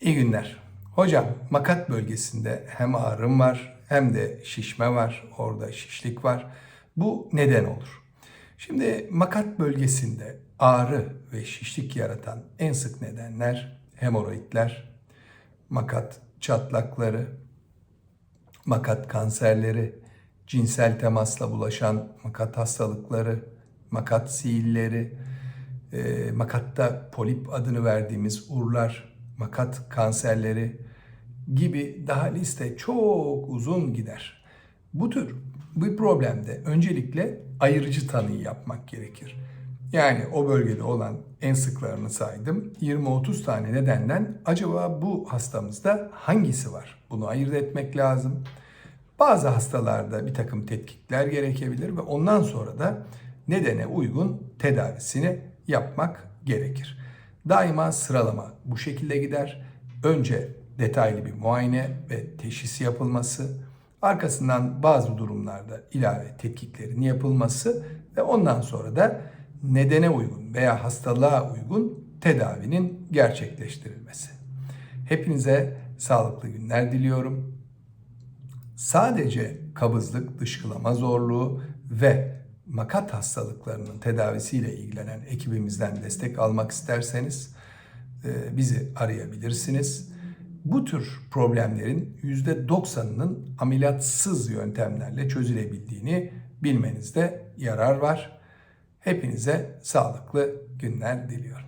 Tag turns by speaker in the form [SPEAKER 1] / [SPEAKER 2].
[SPEAKER 1] İyi günler. Hocam makat bölgesinde hem ağrım var hem de şişme var. Orada şişlik var. Bu neden olur? Şimdi makat bölgesinde ağrı ve şişlik yaratan en sık nedenler hemoroidler, makat çatlakları, makat kanserleri, cinsel temasla bulaşan makat hastalıkları, makat siilleri, e, makatta polip adını verdiğimiz urlar, makat kanserleri gibi daha liste çok uzun gider. Bu tür bir problemde öncelikle ayırıcı tanıyı yapmak gerekir. Yani o bölgede olan en sıklarını saydım. 20-30 tane nedenden acaba bu hastamızda hangisi var? Bunu ayırt etmek lazım. Bazı hastalarda bir takım tetkikler gerekebilir ve ondan sonra da nedene uygun tedavisini yapmak gerekir. Daima sıralama bu şekilde gider. Önce detaylı bir muayene ve teşhis yapılması, arkasından bazı durumlarda ilave tetkiklerin yapılması ve ondan sonra da nedene uygun veya hastalığa uygun tedavinin gerçekleştirilmesi. Hepinize sağlıklı günler diliyorum. Sadece kabızlık, dışkılama zorluğu ve makat hastalıklarının tedavisiyle ilgilenen ekibimizden destek almak isterseniz e, bizi arayabilirsiniz. Bu tür problemlerin %90'ının ameliyatsız yöntemlerle çözülebildiğini bilmenizde yarar var. Hepinize sağlıklı günler diliyorum.